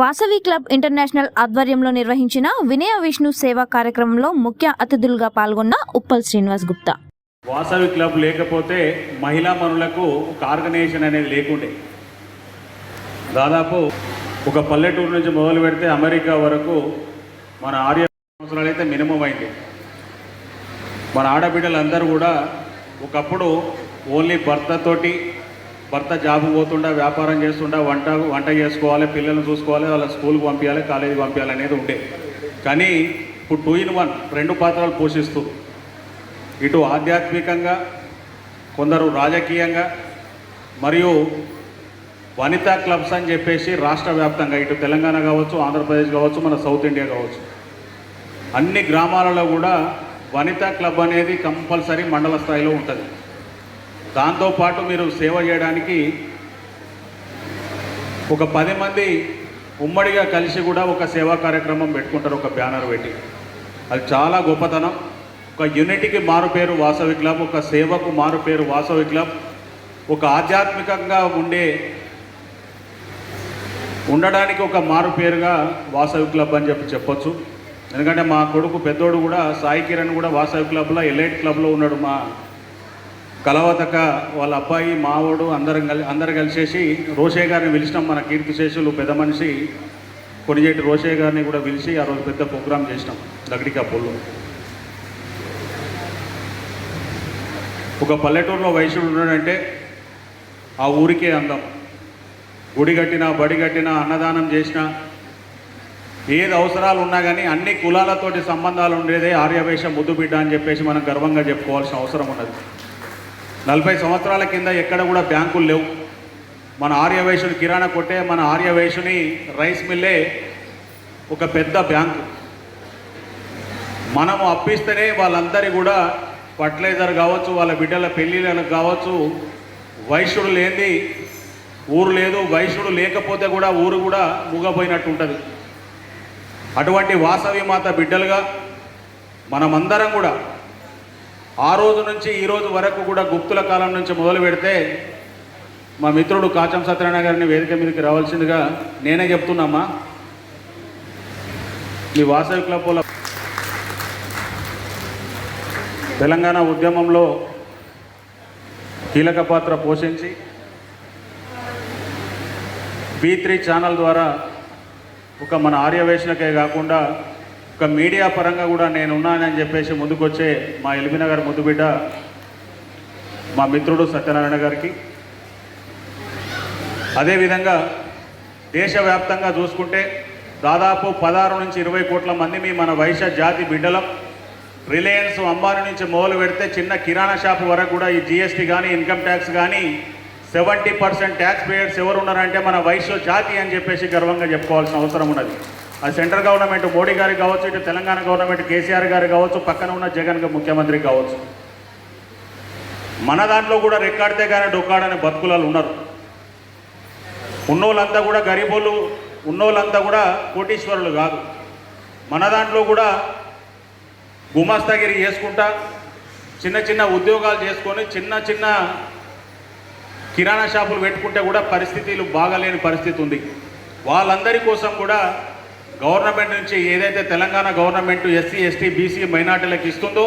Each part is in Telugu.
వాసవి క్లబ్ ఇంటర్నేషనల్ ఆధ్వర్యంలో నిర్వహించిన వినయ విష్ణు సేవా కార్యక్రమంలో ముఖ్య అతిథులుగా పాల్గొన్న ఉప్పల్ శ్రీనివాస్ గుప్తా. వాసవి క్లబ్ లేకపోతే మహిళా మనులకు ఒక ఆర్గనైజేషన్ అనేది లేకుండే. దాదాపు ఒక పల్లెటూరు నుంచి మొదలు పెడితే అమెరికా వరకు మన ఆర్య సంవత్సరాలు అయితే మినిమం అయింది. మన ఆడబిడ్డలందరూ కూడా ఒకప్పుడు ఓన్లీ భర్తతోటి భర్త జాబ్ పోతుండా వ్యాపారం చేస్తుండా వంట వంట చేసుకోవాలి పిల్లల్ని చూసుకోవాలి వాళ్ళ స్కూల్కి పంపించాలి కాలేజీ పంపించాలి అనేది ఉండే. కానీ ఇప్పుడు టూ ఇన్ వన్ రెండు పాత్రలు పోషిస్తూ ఇటు ఆధ్యాత్మికంగా కొందరు రాజకీయంగా మరియు వనితా క్లబ్స్ అని చెప్పేసి రాష్ట్ర వ్యాప్తంగా ఇటు తెలంగాణ కావచ్చు ఆంధ్రప్రదేశ్ కావచ్చు మన సౌత్ ఇండియా కావచ్చు. అన్ని గ్రామాలలో కూడా వనితా క్లబ్ అనేది కంపల్సరీ మండల స్థాయిలో ఉంటుంది. దాంతోపాటు మీరు సేవ చేయడానికి ఒక పది మంది ఉమ్మడిగా కలిసి కూడా ఒక సేవా కార్యక్రమం పెట్టుకుంటారు ఒక బ్యానర్ పెట్టి. అది చాలా గొప్పతనం. ఒక యూనిటీకి మారు పేరు వాసవి క్లబ్ ఒక సేవకు మారు పేరు వాసవి క్లబ్ ఒక ఆధ్యాత్మికంగా ఉండే ఉండడానికి ఒక మారు పేరుగా వాసవి క్లబ్ అని చెప్పి చెప్పొచ్చు. ఎందుకంటే మా కొడుకు పెద్దోడు కూడా సాయి కిరణ్ కూడా వాసవి క్లబ్లో ఎలైట్ క్లబ్లో ఉన్నాడు మా కలవతక వాళ్ళ అబ్బాయి మావోడు అందరం కలి అందరు కలిసేసి రోషే గారిని పిలిచినాం. మన కీర్తిశేషులు పెద్ద మనిషి. కొనిజేటి రోషే గారిని కూడా పిలిచి ఆ రోజు పెద్ద ప్రోగ్రాం చేసినాం దగ్గరికి ఆ పొల్లు. ఒక పల్లెటూరులో వైశ్యుడు ఉన్నాడంటే ఆ ఊరికే అందం. గుడి కట్టినా బడి కట్టినా అన్నదానం చేసినా ఏది అవసరాలు ఉన్నా కానీ అన్ని కులాలతోటి సంబంధాలు ఉండేదే ఆర్యవేష ముద్దు బిడ్డ అని చెప్పేసి మనం గర్వంగా చెప్పుకోవాల్సిన అవసరం ఉన్నది. నలభై సంవత్సరాల కింద ఎక్కడ కూడా బ్యాంకులు లేవు. మన ఆర్యవైశ్యుని కిరాణా కొట్టే మన ఆర్యవైశ్యుని రైస్ మిల్లే ఒక పెద్ద బ్యాంకు. మనము అప్పిస్తేనే వాళ్ళందరి కూడా ఫర్టిలైజర్ కావచ్చు వాళ్ళ బిడ్డల పెళ్ళిళ్ళకు కావచ్చు వైశ్యుడు లేనిది ఊరు లేదు వైశ్యుడు లేకపోతే కూడా ఊరు కూడా మూగపోయినట్టు ఉంటుంది అటువంటి వాసవి మాత బిడ్డలుగా మనమందరం కూడా ఆ రోజు నుంచి ఈ రోజు వరకు కూడా గుప్తుల కాలం నుంచి మొదలు పెడితే మా మిత్రుడు కాచం సత్యనారాయణ గారిని వేదిక మీదకి రావాల్సిందిగా నేనే చెప్తున్నామా మీ వాసవి క్లబ్ తెలంగాణ ఉద్యమంలో కీలక పాత్ర పోషించి బీ త్రీ ఛానల్ ద్వారా ఒక మన ఆర్యవేషణకే కాకుండా ఒక మీడియా పరంగా కూడా నేను ఉన్నానని చెప్పేసి ముందుకొచ్చే మా ఎల్బీనగర్ ముద్దుబిడ్డ మా మిత్రుడు సత్యనారాయణ గారికి. అదేవిధంగా దేశవ్యాప్తంగా చూసుకుంటే దాదాపు పదహారు నుంచి ఇరవై కోట్ల మంది మన వైశ్య జాతి బిడ్డలం. రిలయన్స్ అంబానీ నుంచి మొదలు పెడితే చిన్న కిరాణా షాప్ వరకు కూడా ఈ జిఎస్టీ కానీ ఇన్కమ్ ట్యాక్స్ కానీ సెవెంటీ పర్సెంట్ ట్యాక్స్ పేయర్స్ ఎవరు ఉన్నారంటే మన వైశ్య జాతి అని చెప్పేసి గర్వంగా చెప్పుకోవాల్సిన అవసరం ఉన్నది. అది సెంట్రల్ గవర్నమెంట్ మోడీ గారికి కావచ్చు ఇటు తెలంగాణ గవర్నమెంట్ కేసీఆర్ గారు కావచ్చు పక్కన ఉన్న జగన్ ముఖ్యమంత్రి కావచ్చు. మన దాంట్లో కూడా రెక్కాడితే కానీ డొక్కాడని బతుకులాలు ఉన్నారు. ఉన్నోళ్ళంతా కూడా గరీబోళ్ళు ఉన్నోళ్ళంతా కూడా కోటీశ్వరులు కాదు. మన దాంట్లో కూడా గుమాస్తాగిరి చేసుకుంటా చిన్న చిన్న ఉద్యోగాలు చేసుకొని చిన్న చిన్న కిరాణా షాపులు పెట్టుకుంటే కూడా పరిస్థితులు బాగాలేని పరిస్థితి ఉంది. వాళ్ళందరి కోసం కూడా గవర్నమెంట్ నుంచి ఏదైతే Telangana government SC ST BC మైనార్టీలకు ఇస్తుందో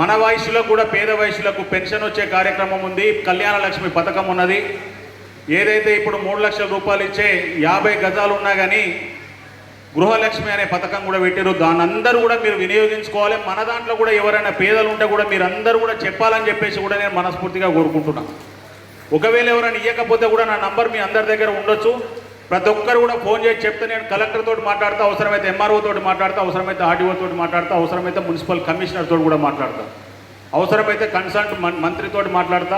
మన వయసులో కూడా పేద వయసులకు పెన్షన్ వచ్చే కార్యక్రమం ఉంది. కళ్యాణ లక్ష్మి పథకం ఉన్నది. ఏదైతే ఇప్పుడు మూడు లక్షల రూపాయలు ఇచ్చే యాభై గజాలు ఉన్నా కానీ గృహలక్ష్మి అనే పథకం కూడా పెట్టారు దాని అందరూ కూడా మీరు వినియోగించుకోవాలి. మన దాంట్లో కూడా ఎవరైనా పేదలు ఉంటే కూడా మీరు అందరూ కూడా చెప్పాలని చెప్పేసి కూడా నేను మనస్ఫూర్తిగా కోరుకుంటున్నాను ఒకవేళ ఎవరైనా ఇవ్వకపోతే కూడా నా నంబర్ మీ అందరి దగ్గర ఉండొచ్చు. ప్రతి ఒక్కరు కూడా ఫోన్ చేసి చెప్తే నేను కలెక్టర్ తోటి మాట్లాడతా అవసరమైతే ఎంఆర్ఓ తోటి మాట్లాడతా అవసరమైతే ఆర్డీఓతో తోటి మాట్లాడతా అవసరమైతే మున్సిపల్ కమిషనర్ తోటి కూడా మాట్లాడతా. అవసరమైతే కన్సల్ట్ మంత్రితో మాట్లాడతా